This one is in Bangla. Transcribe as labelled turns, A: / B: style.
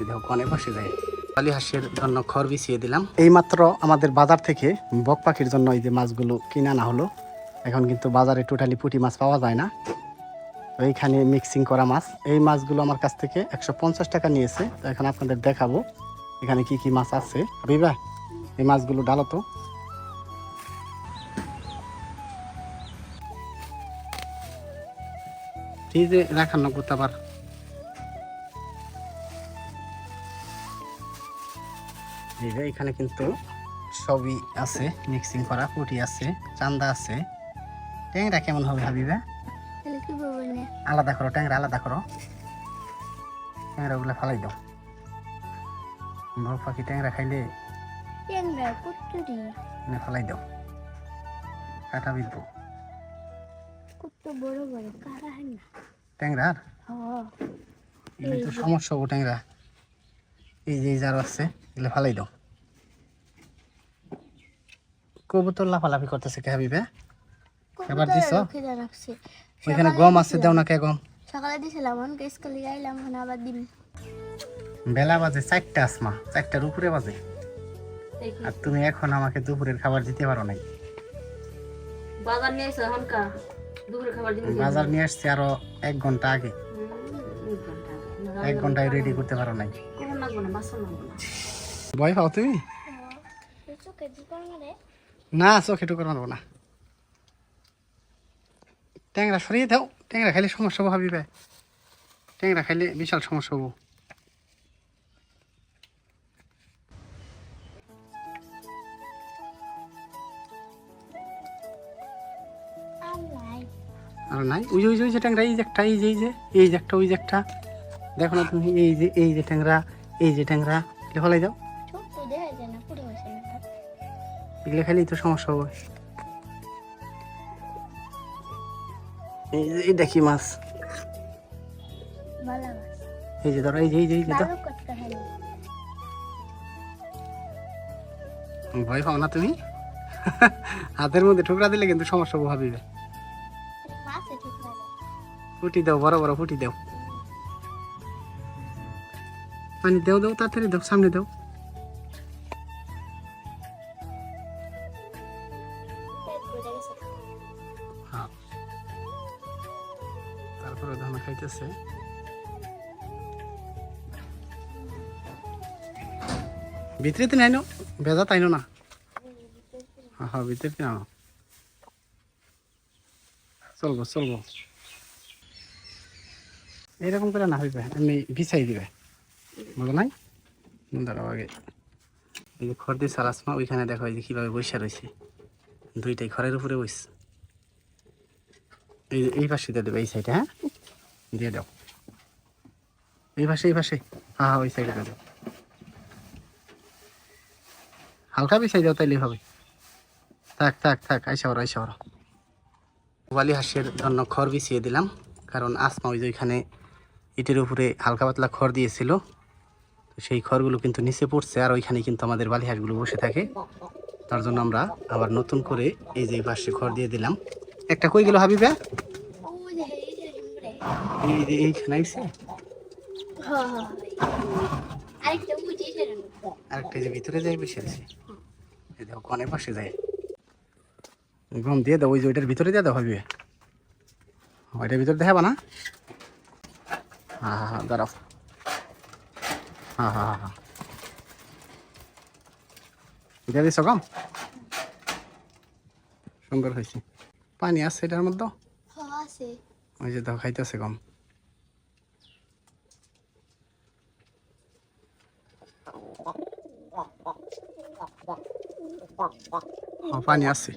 A: এই দেখো কনে বসে যায়। কালী হাঁসের জন্য খড় বিছিয়ে দিলাম। এইমাত্র আমাদের বাজার থেকে বক পাখির জন্য এই যে মাছগুলো কিনে আনা হলো এখন কিন্তু বাজারে টোটালি পুঁটি মাছ পাওয়া যায় না। তো এইখানে মিক্সিং করা মাছ। এই মাছগুলো আমার কাছ থেকে একশো পঞ্চাশ টাকা নিয়েছে। তো এখন আপনাদের দেখাবো এখানে কি কি মাছ আছে। বিবা এই মাছগুলো ডালো তো। ফ্রিজে রাখার নগদ আবার এই যে এখানে কিন্তু সবই আছে মিক্সিং করা পুটি আছে চান্দা আছে। ট্যাংরা কেমন হবে হাবিবা? আলাদা করো ট্যাংরা আলাদা করো। ট্যাংরা ওগুলো ফালাই দাও। বড় পাখি ট্যাংরা খাইলে?
B: ট্যাংরা
A: ফালাই দাও। কাটা
B: না।
A: ট্যাংরার? তো সমস্যা ট্যাংরা। এই যে যার আছে এগুলো ফালাই দাও। কবুতর লাফালাফি করতেছে কে হাবিবে? এবার দিছো? ওইখানে গম আছে দাও না কে গম।
B: সকালে দিছিলাম অনকে স্কুলে আইলাম এখন আবার দিম।
A: বেলা বাজে চারটা আসমা চারটার উপরে বাজে। আর তুমি এখন আমাকে দুপুরের খাবার দিতে পারো নাই।
C: বাজার নিয়ে এসে এখনকার দুপুরে খাবার দিন
A: বাজার নিয়ে আসছে আরও এক ঘণ্টা আগে। এক ঘন্টায় রেডি করতে পারো নাই। ভয় পাও তুমি? না চোখে টুকুর মারবো না। ট্যাংরা সরিয়ে দাও ট্যাংরা খাইলে সমস্যা হব ভাবিবে ট্যাংরা খাইলে বিশাল সমস্যা হব। আর নাই? ওই যে ওই যে ওই যে ট্যাংরা এই যে একটা এই যে এই যে এই যে একটা ওই যে একটা। দেখো না তুমি এই যে এই যে ট্যাংরা এই যে ট্যাংরা এগুলো ফলাই
B: যাও দেখা
A: এগুলো খাইলেই তো সমস্যা হবে। এই যে এটা কি মাছ? এই যে ধরো এই যে এই যে এই যে ভয় পাও না তুমি? হাতের মধ্যে ঠুকরা দিলে কিন্তু সমস্যা ভাবিবে ফুটি দাও বড় বড় ফুটি দাও। পানি দাও দাও, তাড়াতাড়ি দাও, সামনে দাও। হ্যাঁ। তারপরে ধান খাইতেছে। ভিতরে তো নাই নো ভেজা তাইনো না? হ্যাঁ হ্যাঁ ভিতরে তো আনো চলবো চলবো। এরকম করে না হইবে, এমনি বিছাই দিবে। নাই? দাঁড়াও আগে। যে খড় দিয়ে সারাসমা ওইখানে দেখো এই যে কীভাবে বসে রয়েছে। দুইটাই খড়ের উপরে বসছে এই এই পাশে দিয়ে দেবে, এই সাইডে হ্যাঁ? দিয়ে দাও। এই পাশে এই পাশে। হ্যাঁ ওই সাইডে দাও। হালকা বিছাই দাও তাইলে হবে। থাক থাক থাক, আইসা ওরা আইসা ওরা। বালি হাঁসের জন্য খড় বিছিয়ে দিলাম, কারণ আসমা ওই যে ওইখানে ইটের উপরে হালকা পাতলা খড় দিয়েছিল। তো সেই খড়গুলো কিন্তু নিচে পড়ছে আর ওইখানে কিন্তু আমাদের বালি হাঁসগুলো বসে থাকে। তার জন্য আমরা আবার নতুন করে এই যে পাশে খড় দিয়ে দিলাম। একটা কই গেল হাবিবা?
B: এই যে
A: এইখানে
B: আরেকটা
A: ভিতরে যাই বসে আছে। এই দেখো কনে পাশে যায়। গম দিয়ে দাও ওই যে ওইটার ভিতরে দিয়ে দাও ওইটার ভিতরে দেখাবা না? হ্যাঁ হ্যাঁ হ্যাঁ দাঁড়াও। হ্যাঁ হ্যাঁ হ্যাঁ দিয়ে দিছ গম সুন্দর হয়েছে। পানি আছে এটার মধ্যে?
B: হ্যাঁ আছে।
A: ওই যে দেখো খাইতেছে গম হ্যাঁ, পানি আছে।